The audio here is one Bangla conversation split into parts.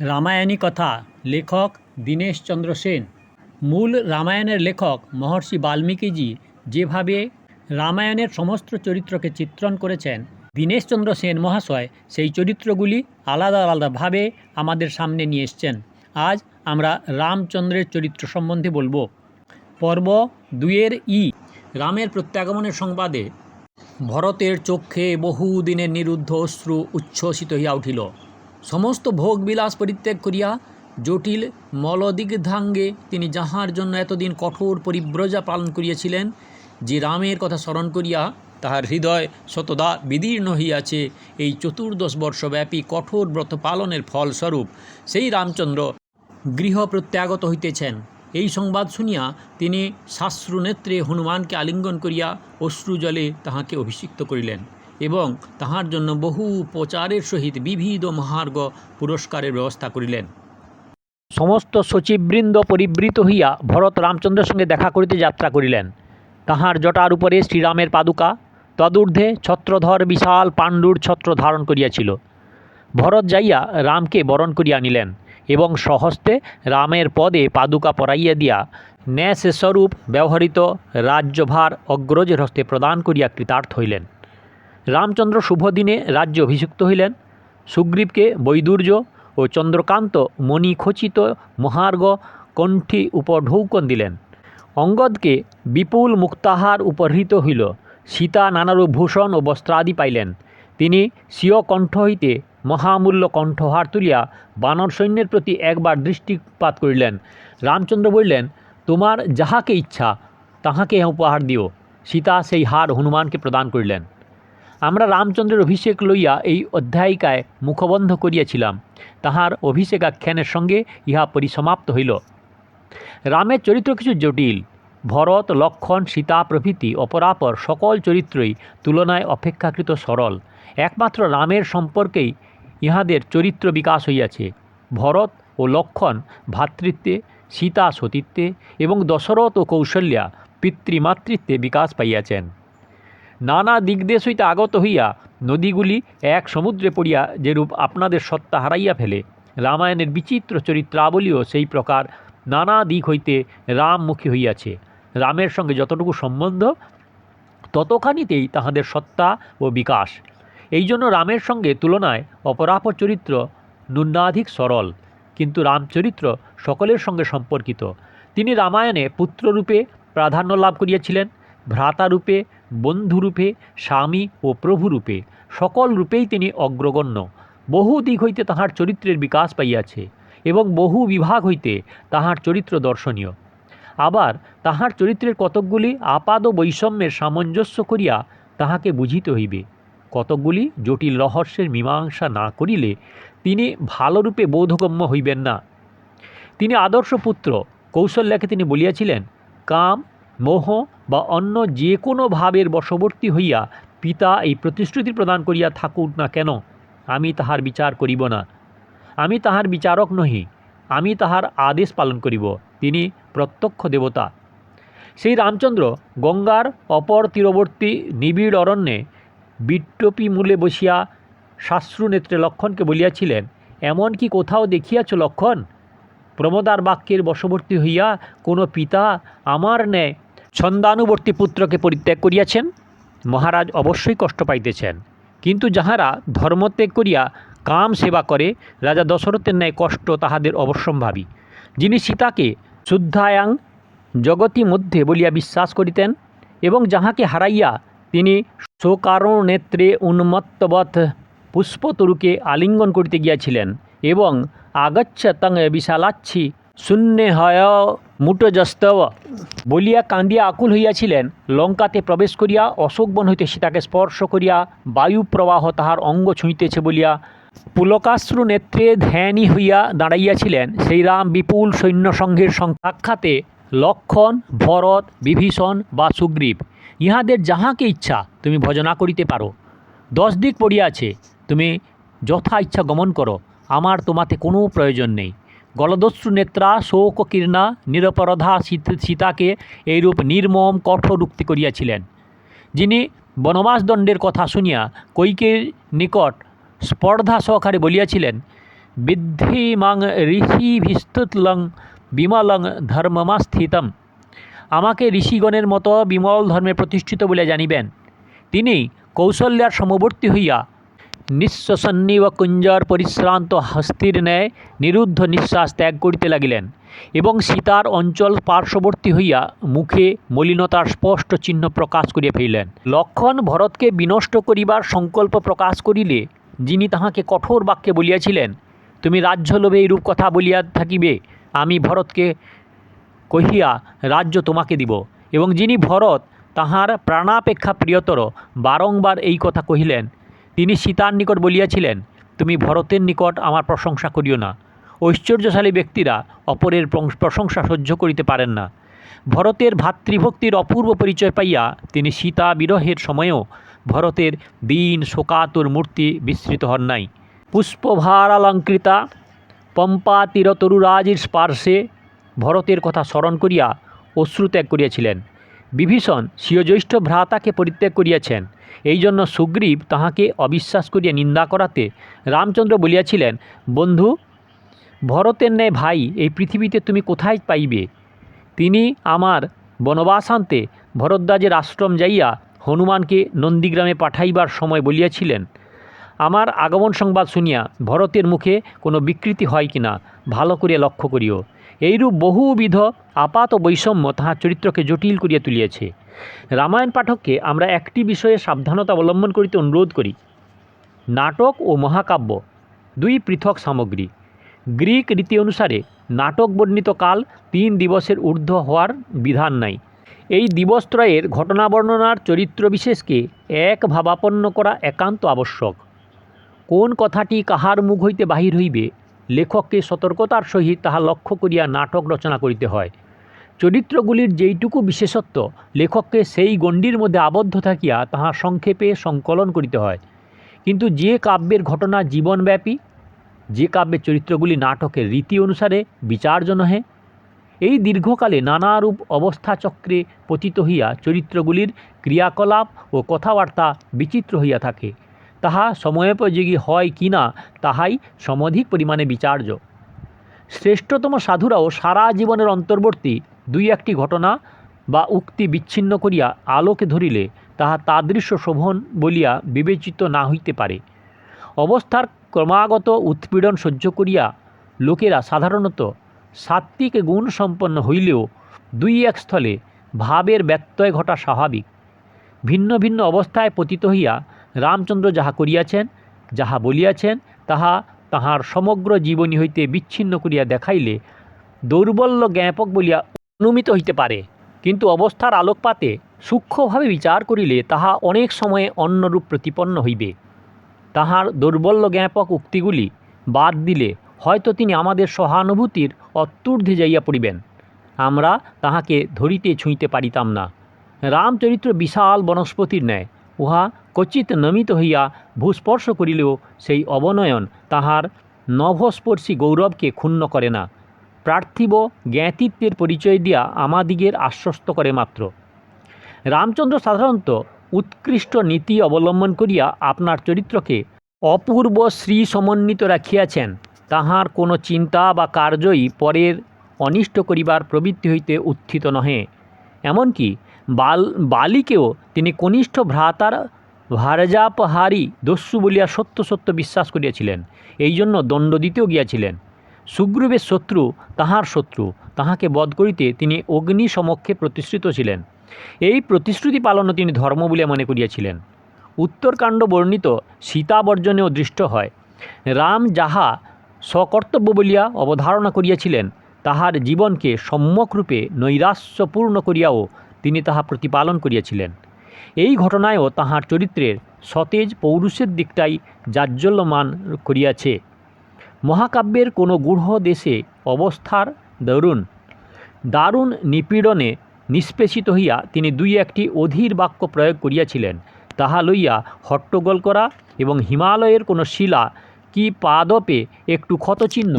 রামায়ণী কথা, লেখক দীনেশচন্দ্র সেন। মূল রামায়ণের লেখক মহর্ষি বাল্মীকিজি যেভাবে রামায়ণের সমস্ত চরিত্রকে চিত্রণ করেছেন দীনেশচন্দ্র সেন মহাশয় সেই চরিত্রগুলি আলাদা আলাদাভাবে আমাদের সামনে নিয়ে এসছেন। আজ আমরা রামচন্দ্রের চরিত্র সম্বন্ধে বলব। পর্ব দুইয়ের ই, রামের প্রত্যাগমনের সংবাদে। ভরতের চক্ষে বহুদিনের নিরুদ্ধ অশ্রু উচ্ছ্বসিত হইয়া উঠিল। সমস্ত ভোগ বিলাস পরিত্যাগ করিয়া জটিল মলদিগ্ধাঙ্গে তিনি যাহার জন্য এতদিন কঠোর পরিব্রজা পালন করিয়াছিলেন, যে রামের কথা স্মরণ করিয়া তাহার হৃদয় শতদা বিদীর্ণ হইয়াছে। এই চতুর্দশ বর্ষব্যাপী কঠোর ব্রত পালনের ফলস্বরূপ সেই রামচন্দ্র গৃহ প্রত্যাগত হইতেছেন। এই সংবাদ শুনিয়া তিনি শাস্ত্রু নেত্রে হনুমানকে আলিঙ্গন করিয়া অশ্রুজলে তাহাকে অভিষিক্ত করিলেন। এবং তাহার জন্য বহু প্রচারের সহিত বিবিধ মহার্ঘ পুরস্কারের ব্যবস্থা করিলেন। সমস্ত সচিববৃন্দ পরিবৃত হইয়া ভরত রামচন্দ্রের সঙ্গে দেখা করিতে যাত্রা করিলেন। তাহার জটার উপরে শ্রীরামের পাদুকা, তদূর্ধ্বে ছত্রধর বিশাল পাণ্ডুর ছত্র ধারণ করিয়াছিল। ভরত যাইয়া রামকে বরণ করিয়া নিলেন এবং সহস্তে রামের পদে পাদুকা পরাইয়া দিয়া ন্যাসস্বরূপ ব্যবহৃত রাজ্যভার অগ্রজের হস্তে প্রদান করিয়া কৃতার্থ হইলেন। রামচন্দ্র শুভদিনে রাজ্য অভিষিক্ত হইলেন। সুগ্রীবকে বৈদুর্য ও চন্দ্রকান্ত মণিখচিত মহার্ঘ কণ্ঠী উপঢৌকন দিলেন। অঙ্গদকে বিপুল মুক্তাহার উপহৃত হইল। সীতা নানারূপ ভূষণ ও বস্ত্রাদি পাইলেন। তিনি স্বীয় কণ্ঠ হইতে মহামূল্য কণ্ঠহার তুলিয়া বানর সৈন্যের প্রতি একবার দৃষ্টিপাত করিলেন। রামচন্দ্র বললেন, তোমার যাহাকে ইচ্ছা, তাহাকে উপহার দিও। সীতা সেই হার হনুমানকে প্রদান করিলেন। আমরা রামচন্দ্রের অভিষেক লইয়া এই অধ্যায়িকায় মুখবন্ধ করিয়াছিলাম। তাহার অভিষেকাখ্যানের সঙ্গে ইহা পরিসমাপ্ত হইল। রামের চরিত্র কিছু জটিল। ভরত, লক্ষণ, সীতা প্রভৃতি অপরাপর সকল চরিত্রই তুলনায় অপেক্ষাকৃত সরল। একমাত্র রামের সম্পর্কেই ইহাদের চরিত্র বিকাশ হইয়াছে। ভরত ও লক্ষণ ভ্রাতৃত্বে সীতা সতীত্বে এবং দশরথ ও কৌশল্যা পিতৃমাতৃত্বে বিকাশ পাইয়াছেন। নানা দিগদেশ হইতে আগত হইয়া নদীগুলি এক সমুদ্রে পড়িয়া যেরূপ আপনাদের সত্তা হারাইয়া ফেলে। রামায়ণের বিচিত্র চরিত্রাবলীও সেই প্রকার নানা দিক হইতে রামমুখী হইয়াছে। রামের সঙ্গে যতটুকু সম্বন্ধ, ততখানিতেই তাহাদের সত্তা ও বিকাশ। এই জন্য রামের সঙ্গে তুলনায় অপরাপর চরিত্র ন্যূনাধিক সরল। কিন্তু রামচরিত্র সকলের সঙ্গে সম্পর্কিত। তিনি রামায়ণে পুত্ররূপে প্রাধান্য লাভ করিয়াছিলেন, ভ্রাতারূপে বন্ধুরূপে, স্বামী ও প্রভুরূপে, সকল রূপেই তিনি অগ্রগণ্য। বহু দিক হইতে তাহার চরিত্রের বিকাশ পাইয়াছে এবং বহু বিভাগ হইতে তাহার চরিত্র দর্শনীয়। আবার তাহার চরিত্রের কতকগুলি আপাদ বৈষম্যের সামঞ্জস্য করিয়া তাহাকে বুঝিতে হইবে। কতকগুলি জটিল রহস্যের মীমাংসা না করিলে তিনি ভালোরূপে বোধগম্য হইবেন না। তিনি আদর্শ পুত্র কৌশল্যাকে তিনি বলিয়াছিলেন, কাম, মোহ বা অন্য যে কোনো ভাবের বশবর্তী হইয়া পিতা এই প্রতিশ্রুতি প্রদান করিয়া থাকুক না কেন, আমি তাহার বিচার করিব না। আমি তাহার বিচারক নহি, আমি তাহার আদেশ পালন করিব, তিনি প্রত্যক্ষ দেবতা। সেই রামচন্দ্র গঙ্গার অপর তীরবর্তী নিবিড় অরণ্যে বিট্টপি মূলে বসিয়া নেত্রে লক্ষণকে বলিয়াছিলেন, এমন কি কোথাও দেখিয়াছ লক্ষণ? প্রমদার বাক্যের বশবর্তী হইয়া কোনো পিতা আমার ন্যায় ছন্দানুবর্তী পুত্রকে পরিত্যাগ করিয়াছেন। মহারাজ অবশ্যই কষ্ট পাইতেছেন। কিন্তু যাহারা ধর্মত্যাগ করিয়া কাম সেবা করে, রাজা দশরথের ন্যায় কষ্ট তাহাদের অবশ্যম্ভাবী। যিনি সীতাকে শুদ্ধায়াং জগতি মধ্যে বলিয়া বিশ্বাস করিতেন এবং যাহাকে হারাইয়া তিনি শোকারণ নেত্রে উন্মত্তবৎ পুষ্পতরুকে আলিঙ্গন করিতে গিয়াছিলেন এবং আগচ্ছ তং বিশালাচ্ছি শূন্যে হয় মুটজস্তব বলিয়া কান্দিয়া আকুল হইয়াছিলেন। লঙ্কাতে প্রবেশ করিয়া অশোকবন হইতে সীতাকে স্পর্শ করিয়া বায়ু প্রবাহ তাহার অঙ্গ ছুঁইতেছে বলিয়া পুলকাশ্রু নেত্রে ধ্যানী হইয়া দাঁড়াইয়াছিলেন। সেই রাম বিপুল সৈন্যসংঘের সাক্ষাতে লক্ষণ, ভরত, বিভীষণ বা সুগ্রীব, ইহাদের যাহাকে ইচ্ছা, তুমি ভজনা করিতে পারো। দশ দিক পড়িয়াছে তুমি যথা ইচ্ছা গমন করো। আমার তোমাতে কোনো প্রয়োজন নেই। গলদস্যু নেত্রা, শোক, কীর্ণা, নিরপরাধা সীতাকে এইরূপ নির্মম, কঠোর উক্তি করিয়াছিলেন। যিনি বনবাসদণ্ডের কথা শুনিয়া কৈকের নিকট স্পর্ধা সহকারে বলিয়াছিলেন, বিদ্ধিমাং ঋষিভিস্তুলং বিমলং ধর্মমাস্থিতম। আমাকে ঋষিগণের মতো বিমল ধর্মে প্রতিষ্ঠিত বলে জানিবেন। তিনি কৌশল্যার সমবর্তী হইয়া নিঃশ্বসন্নিব কুঞ্জর পরিশ্রান্ত হস্তির ন্যায় নিরুদ্ধ নিঃশ্বাস ত্যাগ করিতে লাগিলেন এবং সীতার অঞ্চল পার্শ্ববর্তী হইয়া মুখে মলিনতার স্পষ্ট চিহ্ন প্রকাশ করিয়া ফেলিলেন। লক্ষণ ভরতকে বিনষ্ট করিবার সংকল্প প্রকাশ করিলে যিনি তাহাকে কঠোর বাক্যে বলিয়াছিলেন, তুমি রাজ্যলোভে এইরূপ কথা বলিয়া থাকিবে, আমি ভরতকে কহিয়া রাজ্য তোমাকে দিব। এবং যিনি ভরত, তাহার প্রাণাপেক্ষা প্রিয়তর বারংবার এই কথা কহিলেন তিনি সীতার নিকট বলিয়াছিলেন, তুমি ভরতের নিকট আমার প্রশংসা করিও না। ঐশ্বর্যশালী ব্যক্তিরা অপরের প্রশংসা সহ্য করিতে পারেন না। ভরতের ভাতৃভক্তির অপূর্ব পরিচয় পাইয়া তিনি সীতা বিরহের সময়েও ভরতের দীন শোকাতুর মূর্তি বিস্মৃত হন নাই। পুষ্পভারালঙ্কৃতা পম্পা তীরতরুরাজির স্পার্শে ভরতের কথা স্মরণ করিয়া অশ্রুত্যাগ করিয়াছিলেন। বিভীষণ স্বীয় ভ্রাতাকে পরিত্যাগ করিয়াছেন। এই জন্য সুগ্রীব তাহাকে অবিশ্বাস করিয়া নিন্দা করাতে রামচন্দ্র বলিয়াছিলেন, বন্ধু, ভরতের ন্যায় ভাই, এই পৃথিবীতে তুমি কোথায় পাইবে? তিনি আমার বনবাসান্তে ভরদ্বাজের আশ্রম যাইয়া হনুমানকে নন্দীগ্রামে পাঠাইবার সময় বলিয়াছিলেন। আমার আগমন সংবাদ শুনিয়া ভরতের মুখে কোনো বিকৃতি হয় কিনা, ভালো করিয়া লক্ষ্য করিও। এইরূপ বহুবিধ আপাত বৈষম্য তাহার চরিত্রকে জটিল করিয়া তুলিয়াছে। রামায়ণ পাঠককে আমরা একটি বিষয়ে সাবধানতা অবলম্বন করিতে অনুরোধ করি। নাটক ও মহাকাব্য, দুই পৃথক সামগ্রী। গ্রিক রীতি অনুসারে নাটক বর্ণিত কাল তিন দিবসের ঊর্ধ্ব হওয়ার বিধান নাই। এই দিবসত্রয়ের ঘটনা বর্ণনার চরিত্র বিশেষকে এক ভাবাপন্ন করা একান্ত আবশ্যক। কোন কথাটি কাহার মুখ হইতে বাহির হইবে লেখককে সতর্কতার সহিত তাহা লক্ষ্য করিয়া নাটক রচনা করিতে হয়। চরিত্রগুলির যেইটুকু বিশেষত্ব, লেখককে সেই গণ্ডির মধ্যে আবদ্ধ থাকিয়া তাহা সংক্ষেপে সংকলন করিতে হয়। কিন্তু যে কাব্যের ঘটনা জীবনব্যাপী, যে কাব্যের চরিত্রগুলি নাটকের রীতি অনুসারে বিচার্য নহে এই দীর্ঘকালে নানারূপ অবস্থাচক্রে পতিত হইয়া চরিত্রগুলির ক্রিয়াকলাপ ও কথাবার্তা বিচিত্র হইয়া থাকে। তাহা সময়োপযোগী হয় কি না, তাহাই সমধিক পরিমাণে বিচার্য। শ্রেষ্ঠতম সাধুরাও সারা জীবনের অন্তর্বর্তী দুই একটি ঘটনা বা উক্তি বিচ্ছিন্ন করিয়া আলোকে ধরিলে তাহা তাদৃশ্য শোভন বলিয়া বিবেচিত না হইতে পারে। অবস্থার ক্রমাগত উৎপীড়ন সহ্য করিয়া লোকেরা সাধারণত সাত্ত্বিক গুণ সম্পন্ন হইলেও দুই এক স্থলে ভাবের ব্যত্যয় ঘটা স্বাভাবিক। ভিন্ন ভিন্ন অবস্থায় পতিত হইয়া রামচন্দ্র যাহা করিয়াছেন, যাহা বলিয়াছেন, তাহা তাহার সমগ্র জীবনী হইতে বিচ্ছিন্ন করিয়া দেখাইলে দৌর্বল্য জ্ঞাপক বলিয়া অনুমিত হইতে পারে। কিন্তু অবস্থার আলোকপাতে সূক্ষ্মভাবে বিচার করিলে তাহা অনেক সময়ে অন্যরূপ প্রতিপন্ন হইবে। তাহার দৌর্বল্য জ্ঞাপক উক্তিগুলি বাদ দিলে হয়তো তিনি আমাদের সহানুভূতির অত্যূর্ধ্বে যাইয়া পড়িবেন। আমরা তাহাকে ধরিতে ছুঁইতে পারিতাম না। রামচরিত্র বিশাল বনস্পতির ন্যায়, উহা কচিত নমিত হইয়া ভূস্পর্শ করিলেও সেই অবনয়ন তাহার নভস্পর্শী গৌরবকে ক্ষুণ্ণ করে না। পার্থিব জ্ঞাতিত্বের পরিচয় দিয়া আমাদিগের আশ্বস্ত করে মাত্র। রামচন্দ্র সাধারণত উৎকৃষ্ট নীতি অবলম্বন করিয়া আপনার চরিত্রকে অপূর্ব শ্রী সমন্বিত রাখিয়াছেন, তাহার কোনো চিন্তা বা কার্যই পরের অনিষ্ট করিবার প্রবৃত্তি হইতে উত্থিত নহে। এমনকি বাল, বালিকেও তিনি কনিষ্ঠ ভ্রাতার ভারজাপহারী দস্যু বলিয়া সত্য সত্য বিশ্বাস করিয়াছিলেন, এই জন্য দণ্ড দিতেও গিয়াছিলেন। সুগ্রীবের শত্রু তাহার শত্রু, তাহাকে বধ করিতে তিনি অগ্নি সমক্ষে প্রতিষ্ঠিত ছিলেন। এই প্রতিশ্রুতি পালনও তিনি ধর্ম বলিয়া মনে করিয়াছিলেন। উত্তরকাণ্ড বর্ণিত সীতাবর্জনেও দৃষ্ট হয়। রাম যাহা স্বকর্তব্য বলিয়া অবধারণা করিয়াছিলেন, তাহার জীবনকে সম্যকরূপে নৈরাশ্যপূর্ণ করিয়াও তিনি তাহা প্রতিপালন করিয়াছিলেন। এই ঘটনায়ও তাহার চরিত্রের সতেজ পৌরুষের দিকটাই জাজ্জল্যমান করিয়াছে। মহাকাব্যের কোনো গূঢ় দেশে অবস্থার দরুন দারুণ নিপীড়নে নিষ্পেষিত হইয়া তিনি দুই একটি অধীর বাক্য প্রয়োগ করিয়াছিলেন। তাহা লইয়া হট্টগোল করা এবং হিমালয়ের কোনো শিলা কি পাদপে একটু ক্ষতচিহ্ন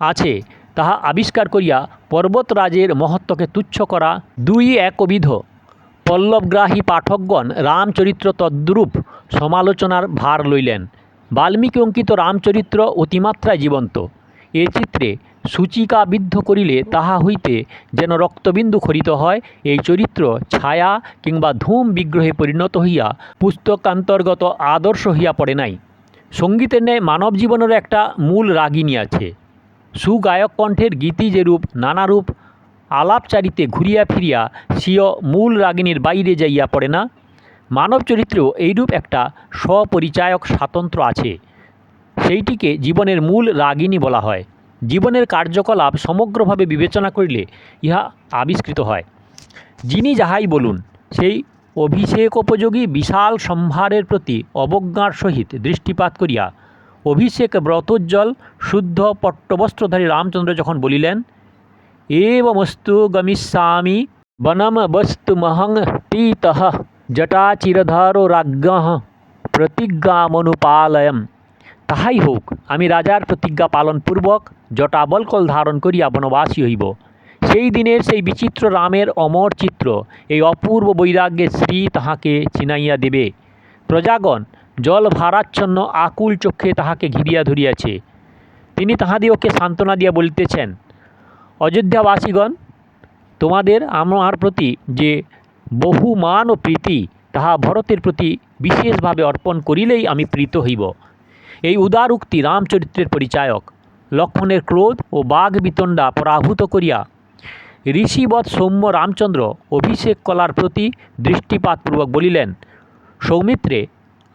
আছে তাহা আবিষ্কার করিয়া পর্বতরাজের মহত্বকে তুচ্ছ করা দুই একবিধ পল্লবগ্রাহী পাঠকগণ রামচরিত্র তদ্রূপ সমালোচনার ভার লইলেন। বাল্মীকি অঙ্কিত রামচরিত্র অতিমাত্রায় জীবন্ত। এ চিত্রে সূচিকাবিদ্ধ করিলে তাহা হইতে যেন রক্তবিন্দু খরিত হয়, এই চরিত্র ছায়া কিংবা ধূম বিগ্রহে পরিণত হইয়া পুস্তকান্তর্গত আদর্শ হইয়া পড়ে নাই। সঙ্গীতের ন্যায় মানব জীবনেরও একটা মূল রাগিনী আছে। সুগায়ক কণ্ঠের গীতি যেরূপ, নানারূপ আলাপচারিতে ঘুরিয়া ফিরিয়া স্বীয় মূল রাগিনীর বাইরে যাইয়া পড়ে না? মানব চরিত্রেও এইরূপ একটা স্বপরিচায়ক স্বাতন্ত্র আছে। সেইটিকে জীবনের মূল রাগিনী বলা হয়। জীবনের কার্যকলাপ সমগ্রভাবে বিবেচনা করিলে ইহা আবিষ্কৃত হয়। যিনি যাহাই বলুন, সেই অভিষেকোপযোগী বিশাল সম্ভারের প্রতি অবজ্ঞার সহিত দৃষ্টিপাত করিয়া অভিষেক ব্রতোজ্জ্বল, শুদ্ধ পট্টবস্ত্রধারী রামচন্দ্র যখন বলিলেন বনম বস্তু মহং তীতঃ জটাচিরধারো রাজ্ঞ প্রতিজ্ঞামনুপালয়ম তাহাই হোক আমি রাজার প্রতিজ্ঞা পালনপূর্বক জটাবলকল ধারণ করিয়া বনবাসী হইব সেই দিনের সেই বিচিত্র রামের অমর চিত্র এই অপূর্ব বৈরাগ্যের শ্রী তাহাকে চিনাইয়া দেবে প্রজাগণ জল ভারাচ্ছন্ন আকুল চক্ষে তাহাকে ঘিরিয়া ধরিয়াছে তিনি তাহাদিওকে সান্ত্বনা দিয়া বলিতেছেন অযোধ্যাবাসীগণ, তোমাদের আমার প্রতি যে বহু মান ও প্রীতি, তাহা ভরতের প্রতি বিশেষভাবে অর্পণ করিলেই আমি প্রীত হইব। এই উদার উক্তি রামচরিত্রের পরিচায়ক, লক্ষ্মণের ক্রোধ ও বাঘ বিতণ্ডা পরাভূত করিয়া ঋষিবৎ সৌম্য রামচন্দ্র অভিষেক কলার প্রতি দৃষ্টিপাতপূর্বক বলিলেন, সৌমিত্রে,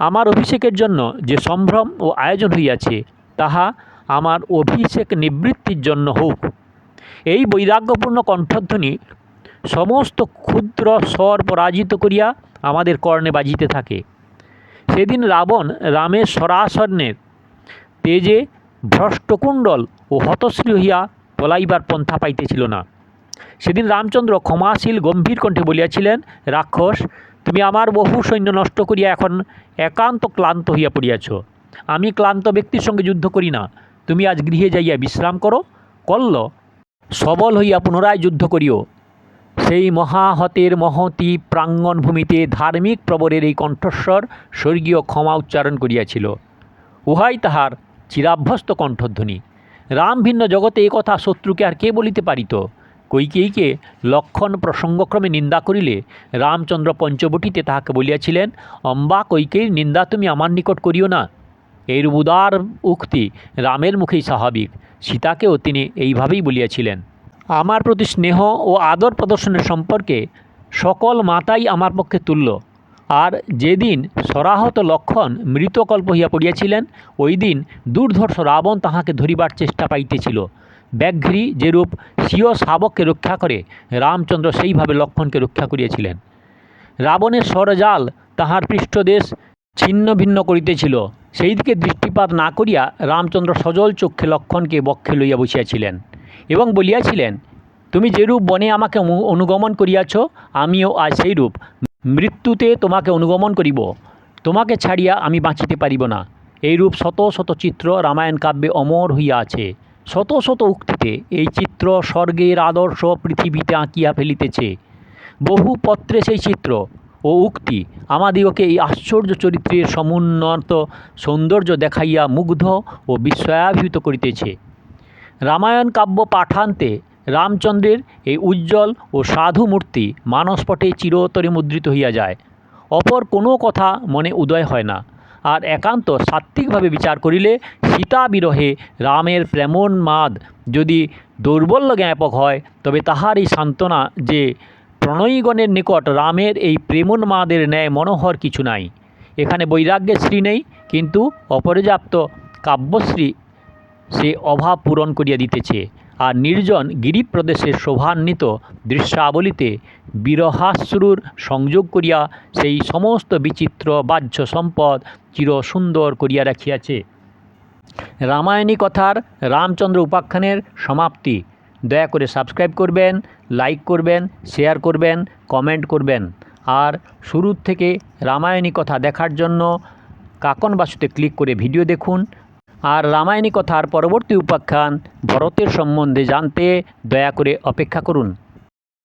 আমার অভিষেকের জন্য যে সম্ভ্রম ও আয়োজন হইয়াছে, তাহা আমার অভিষেক নিবৃত্তির জন্য হোক। এই বৈরাগ্যপূর্ণ কণ্ঠধ্বনি সমস্ত ক্ষুদ্র স্বর পরাজিত করিয়া আমাদের কর্ণে বাজিতে থাকে। সেদিন রাবণ রামের সরাসর্ণের তেজে ভ্রষ্টকুণ্ডল ও হতশ্রী হইয়া পলাইবার পন্থা পাইতেছিল না। সেদিন রামচন্দ্র ক্ষমাশীল গম্ভীর কণ্ঠে বলিয়াছিলেন, রাক্ষস, তুমি আমার বহু সৈন্য নষ্ট করিয়া এখন একান্ত ক্লান্ত হইয়া পড়িয়াছ। আমি ক্লান্ত ব্যক্তির সঙ্গে যুদ্ধ করি না। তুমি আজ গৃহে যাইয়া বিশ্রাম করো। কল্ল সবল হইয়া পুনরায় যুদ্ধ করিও। সেই মহাহতের মহতি প্রাঙ্গণ ভূমিতে ধার্মিক প্রবরের এই কণ্ঠস্বর স্বর্গীয় ক্ষমা উচ্চারণ করিয়াছিল। উহাই তাহার চিরাভ্যস্ত কণ্ঠধ্বনি। রাম ভিন্ন জগতে এ কথা শত্রুকে আর কে বলিতে পারিত? কৈকেয়ীকে লক্ষণ প্রসঙ্গক্রমে নিন্দা করিলে রামচন্দ্র পঞ্চবটিতে তাহাকে বলিয়াছিলেন, অম্বা, কৈকেয়ীর নিন্দা তুমি আমার নিকট করিও না। এইরূপ উদার উক্তি রামের মুখেই স্বাভাবিক। সীতাকেও তিনি এইভাবেই বলিয়াছিলেন, আমার প্রতি স্নেহ ও আদর প্রদর্শনের সম্পর্কে সকল মাতাই আমার পক্ষে তুল্য। আর যেদিন সরাহত লক্ষণ মৃতকল্প হইয়া পড়িয়াছিলেন ওই দিন দুর্ধর্ষ রাবণ তাহাকে ধরিবার চেষ্টা পাইতেছিল। ব্যাঘ্রী যেরূপ স্বীয় শাবককে রক্ষা করে, রামচন্দ্র সেইভাবে লক্ষণকে রক্ষা করিয়াছিলেন। রাবণের স্বরজাল তাহার পৃষ্ঠদেশ ছিন্ন ভিন্ন করিতেছিল। সেই দিকে দৃষ্টিপাত না করিয়া রামচন্দ্র সজল চক্ষে লক্ষণকে বক্ষে লইয়া বসিয়াছিলেন এবং বলিয়াছিলেন, তুমি যেরূপ বনে আমাকে অনুগমন করিয়াছ, আমিও আজ সেইরূপ। মৃত্যুতে তোমাকে অনুগমন করিব। তোমাকে ছাড়িয়া আমি বাঁচিতে পারিব না। এইরূপ শত শত চিত্র রামায়ণ কাব্যে অমর হইয়া আছে। শত শত উক্তিতে এই চিত্র স্বর্গের আদর্শ পৃথিবীতে আঁকিয়া ফেলিতেছে। বহু পত্রে সেই চিত্র। ও উক্তি, আমাদিগকে এই আশ্চর্য চরিত্রের সমুন্নত সৌন্দর্য দেখাইয়া মুগ্ধ ও বিস্ময়াভিভূত করিতেছে। রামায়ণ কাব্য পাঠান্তে রামচন্দ্রের এই উজ্জ্বল ও সাধু মূর্তি মানসপটে চিরতরে মুদ্রিত হইয়া যায়। অপর কোনো কথা মনে উদয় হয় না। আর একান্ত সাত্ত্বিকভাবে বিচার করিলে সীতা বিরহে রামের প্রেমোন্মাদ যদি দৌর্বল্য জ্ঞাপক হয়, তবে তাহার এই সান্ত্বনা যে প্রণয়ীগণের নিকট রামের এই প্রেমোন্মাদের ন্যায় মনোহর কিছু নাই। এখানে বৈরাগ্যের শ্রী নেই, কিন্তু অপর্যাপ্ত কাব্যশ্রী সে অভাব পূরণ করিয়া দিতেছে। আর নির্জন গিরিপ্রদেশের শোভান্বিত দৃশ্যাবলিতে বিরহাশ্রুর সংযোগ করিয়া সেই সমস্ত বিচিত্র বাহ্য সম্পদ চির সুন্দর করিয়া রাখিয়াছে। রামায়ণী কথার রামচন্দ্র উপাখ্যানের সমাপ্তি। দয়া করে সাবস্ক্রাইব করবেন, লাইক করবেন, শেয়ার করবেন, কমেন্ট করবেন। আর শুরুর থেকে রামায়ণী কথা দেখার জন্য কাকন বাসুতে ক্লিক করে ভিডিও দেখুন। আর রামায়ণী কথার পরবর্তী উপাখ্যান ভরতের সম্বন্ধে জানতে দয়া করে অপেক্ষা করুন।